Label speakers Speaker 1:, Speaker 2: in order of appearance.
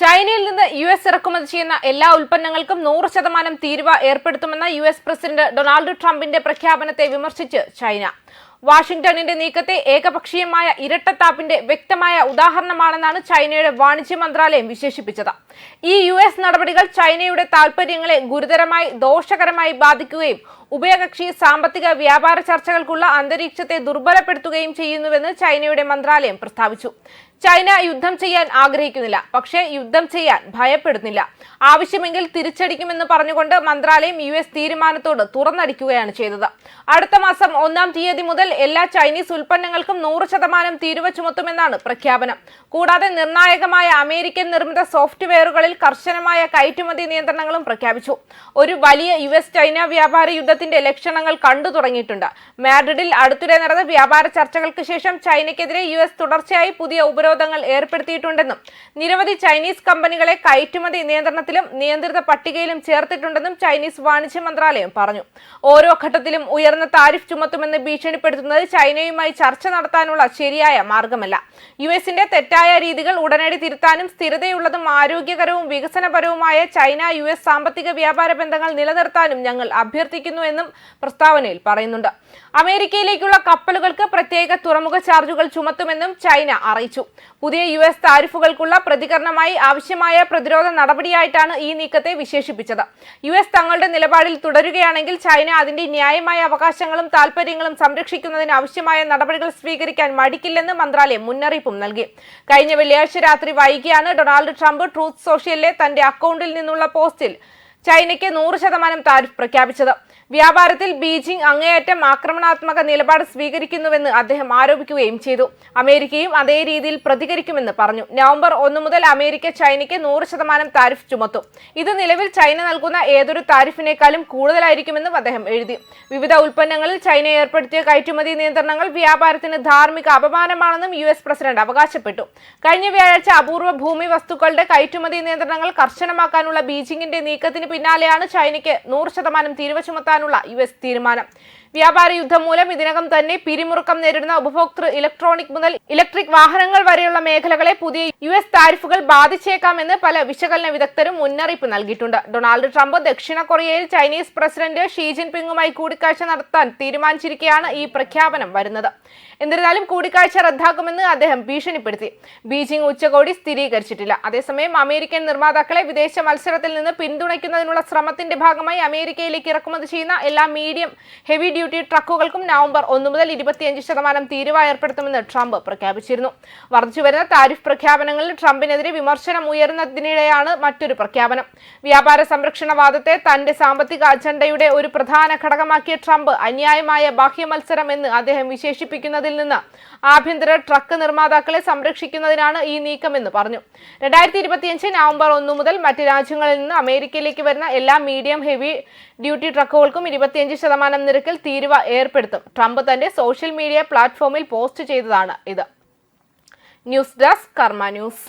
Speaker 1: ചൈനയിൽ നിന്ന് U S ഇറക്കുമതി ചെയ്യുന്ന എല്ലാ ഉൽപ്പന്നങ്ങൾക്കും നൂറ് ശതമാനം തീരുവ ഏർപ്പെടുത്തുമെന്ന യു എസ് പ്രസിഡന്റ് ഡൊണാൾഡ് ട്രംപിന്റെ പ്രഖ്യാപനത്തെ വിമർശിച്ച് ചൈന. വാഷിംഗ്ടണിന്റെ നീക്കത്തെ ഏകപക്ഷീയമായ ഇരട്ടത്താപ്പിന്റെ വ്യക്തമായ ഉദാഹരണമാണെന്നാണ് ചൈനയുടെ വാണിജ്യ മന്ത്രാലയം വിശേഷിപ്പിച്ചത്. ഈ യു എസ് നടപടികൾ ചൈനയുടെ താൽപര്യങ്ങളെ ഗുരുതരമായി ദോഷകരമായി ബാധിക്കുകയും ഉഭയകക്ഷി സാമ്പത്തിക വ്യാപാര ചർച്ചകൾക്കുള്ള അന്തരീക്ഷത്തെ ദുർബലപ്പെടുത്തുകയും ചെയ്യുന്നുവെന്ന് ചൈനയുടെ മന്ത്രാലയം പ്രസ്താവിച്ചു. ചൈന യുദ്ധം ചെയ്യാൻ ആഗ്രഹിക്കുന്നില്ല. പക്ഷേ യുദ്ധം ചെയ്യാൻ ഭയപ്പെടുന്നില്ല. ആവശ്യമെങ്കിൽ തിരിച്ചടിക്കുമെന്ന് പറഞ്ഞുകൊണ്ട് മന്ത്രാലയം യു എസ് തീരുമാനത്തോട് തുറന്നടിക്കുകയാണ് ചെയ്തത്. അടുത്ത മാസം ഒന്നാം തീയതി മുതൽ എല്ലാ ചൈനീസ് ഉൽപ്പന്നങ്ങൾക്കും നൂറ് ശതമാനം തീരുവ ചുമത്തുമെന്നാണ് പ്രഖ്യാപനം. കൂടാതെ നിർണായകമായ അമേരിക്കൻ നിർമ്മിത സോഫ്റ്റ്വെയറുകളിൽ കർശനമായ കയറ്റുമതി നിയന്ത്രണങ്ങളും പ്രഖ്യാപിച്ചു. ഒരു വലിയ യു എസ് ചൈന വ്യാപാര യുദ്ധത്തിന്റെ ലക്ഷണങ്ങൾ കണ്ടു തുടങ്ങിയിട്ടുണ്ട്. മാഡ്രിഡിൽ അടുത്തിടെ നടന്ന വ്യാപാര ചർച്ചകൾക്ക് ശേഷം ചൈനയ്ക്കെതിരെ യു എസ് തുടർച്ചയായി പുതിയ ഉപരോധങ്ങൾ ഏർപ്പെടുത്തിയിട്ടുണ്ടെന്നും നിരവധി ചൈനീസ് കമ്പനികളെ കയറ്റുമതി നിയന്ത്രണത്തിലും നിയന്ത്രിത പട്ടികയിലും ചേർത്തിട്ടുണ്ടെന്നും ചൈനീസ് വാണിജ്യ മന്ത്രാലയം പറഞ്ഞു. ഓരോ ഘട്ടത്തിലും ഉയർന്ന താരിഫ് ചുമത്തുമെന്ന് ഭീഷണിപ്പെടുത്തുന്നത് ചൈനയുമായി ചർച്ച നടത്താനുള്ള ശരിയായ മാർഗമല്ല. യു എസിന്റെ തെറ്റായ രീതികൾ ഉടനടി തിരുത്താനും സ്ഥിരതയുള്ളതും ആരോഗ്യകരവും വികസനപരവുമായ ചൈന യു എസ് സാമ്പത്തിക വ്യാപാര ബന്ധങ്ങൾ നിലനിർത്താനും ഞങ്ങൾ അഭ്യർത്ഥിക്കുന്നു എന്നും പ്രസ്താവനയിൽ പറയുന്നുണ്ട്. അമേരിക്കയിലേക്കുള്ള കപ്പലുകൾക്ക് പ്രത്യേക തുറമുഖ ചാർജുകൾ ചുമത്തുമെന്നും ചൈന അറിയിച്ചു. പുതിയ യു എസ് താരിഫുകൾക്കുള്ള പ്രതികരണമായി ആവശ്യമായ പ്രതിരോധ നടപടിയായിട്ടാണ് ഈ നീക്കത്തെ വിശേഷിപ്പിച്ചത്. യു എസ് തങ്ങളുടെ നിലപാടിൽ തുടരുകയാണെങ്കിൽ ചൈന അതിന്റെ ന്യായമായ അവകാശങ്ങളും താൽപര്യങ്ങളും സംരക്ഷിക്കുന്നതിന് ആവശ്യമായ നടപടികൾ സ്വീകരിക്കാൻ മടിക്കില്ലെന്ന് മന്ത്രാലയം മുന്നറിയിപ്പും നൽകി. കഴിഞ്ഞ വെള്ളിയാഴ്ച രാത്രി വൈകിയാണ് ഡൊണാൾഡ് ട്രംപ് ട്രൂത്ത് സോഷ്യലിലെ തന്റെ അക്കൗണ്ടിൽ നിന്നുള്ള പോസ്റ്റിൽ ചൈനയ്ക്ക് നൂറ് ശതമാനം താരിഫ് പ്രഖ്യാപിച്ചത്. വ്യാപാരത്തിൽ ബീജിംഗ് അങ്ങേയറ്റം ആക്രമണാത്മക നിലപാട് സ്വീകരിക്കുന്നുവെന്ന് അദ്ദേഹം ആരോപിക്കുകയും ചെയ്തു. അമേരിക്കയും അതേ രീതിയിൽ പ്രതികരിക്കുമെന്ന് പറഞ്ഞു. നവംബർ ഒന്ന് മുതൽ അമേരിക്ക ചൈനയ്ക്ക് നൂറ് ശതമാനം താരിഫ് ചുമത്തും. ഇത് നിലവിൽ ചൈന നൽകുന്ന ഏതൊരു താരിഫിനേക്കാളും കൂടുതലായിരിക്കുമെന്നും അദ്ദേഹം എഴുതി. വിവിധ ഉൽപ്പന്നങ്ങളിൽ ചൈന ഏർപ്പെടുത്തിയ കയറ്റുമതി നിയന്ത്രണങ്ങൾ വ്യാപാരത്തിന് ധാർമ്മിക അപമാനമാണെന്നും യു എസ് പ്രസിഡന്റ് അവകാശപ്പെട്ടു. കഴിഞ്ഞ വ്യാഴാഴ്ച അപൂർവ ഭൂമി വസ്തുക്കളുടെ കയറ്റുമതി നിയന്ത്രണങ്ങൾ കർശനമാക്കാനുള്ള ബീജിംഗിന്റെ നീക്കത്തിന് പിന്നാലെയാണ് ചൈനയ്ക്ക് നൂറ് ശതമാനം തീരുവ ചുമത്താനുള്ള യു എസ് തീരുമാനം. വ്യാപാര യുദ്ധം മൂലം ഇതിനകം തന്നെ പിരിമുറുക്കം നേരിടുന്ന ഉപഭോക്തൃ ഇലക്ട്രോണിക് മുതൽ ഇലക്ട്രിക് വാഹനങ്ങൾ വരെയുള്ള മേഖലകളെ പുതിയ യു എസ് താരിഫുകൾ ബാധിച്ചേക്കാമെന്ന് പല വിശകലന വിദഗ്ധരും മുന്നറിയിപ്പ് നൽകിയിട്ടുണ്ട്. ഡൊണാൾഡ് ട്രംപ് ദക്ഷിണ കൊറിയയിൽ ചൈനീസ് പ്രസിഡന്റ് ഷീ ജിൻപിങ്ങുമായി കൂടിക്കാഴ്ച നടത്താൻ തീരുമാനിച്ചിരിക്കെയാണ് ഈ പ്രഖ്യാപനം വരുന്നത്. എന്നിരുന്നാലും കൂടിക്കാഴ്ച റദ്ദാക്കുമെന്ന് അദ്ദേഹം ഭീഷണിപ്പെടുത്തി. ബീജിംഗ് ഉച്ചകോടി സ്ഥിരീകരിച്ചിട്ടില്ല. അതേസമയം അമേരിക്കൻ നിർമ്മാതാക്കളെ വിദേശ മത്സരത്തിൽ നിന്ന് പിന്തുണയ്ക്കുന്നതിനുള്ള ശ്രമത്തിന്റെ ഭാഗമായി അമേരിക്കയിലേക്ക് ഇറക്കുമതി ചെയ്യുന്ന എല്ലാ മീഡിയം ഹെവി ഡ്യൂട്ടി ട്രക്കുകൾക്കും നവംബർ ഒന്ന് മുതൽ ഇരുപത്തിയഞ്ച് ശതമാനം തീരുവ ഏർപ്പെടുത്തുമെന്ന് ട്രംപ് പ്രഖ്യാപിച്ചിരുന്നു. വർദ്ധിച്ചുവരുന്ന താരിഫ് പ്രഖ്യാപനങ്ങളിൽ ട്രംപിനെതിരെ വിമർശനം ഉയർന്നതിനിടെയാണ് മറ്റൊരു പ്രഖ്യാപനം. വ്യാപാര സംരക്ഷണവാദത്തെ തന്റെ സാമ്പത്തിക അജണ്ടയുടെ ഒരു പ്രധാന ഘടകമാക്കിയ ട്രംപ് അന്യായമായ ബാഹ്യ മത്സരം എന്ന് അദ്ദേഹം വിശേഷിപ്പിക്കുന്നതിൽ നിന്ന് ആഭ്യന്തര ട്രക്ക് നിർമ്മാതാക്കളെ സംരക്ഷിക്കുന്നതിനാണ് ഈ നീക്കമെന്ന് പറഞ്ഞു. രണ്ടായിരത്തി ഇരുപത്തിയഞ്ച് നവംബർ ഒന്ന് മുതൽ മറ്റ് രാജ്യങ്ങളിൽ നിന്ന് അമേരിക്കയിലേക്ക് വരുന്ന എല്ലാ മീഡിയം ഹെവി ഡ്യൂട്ടി ട്രക്കുകൾക്കും ഇരുപത്തിയഞ്ച് ശതമാനം നിരക്കിൽ തീരുവ ഏർപ്പെടുത്തും. ട്രംപ് തന്റെ സോഷ്യൽ മീഡിയ പ്ലാറ്റ്ഫോമിൽ പോസ്റ്റ് ചെയ്തതാണ് ഇത്. News desk Karma news.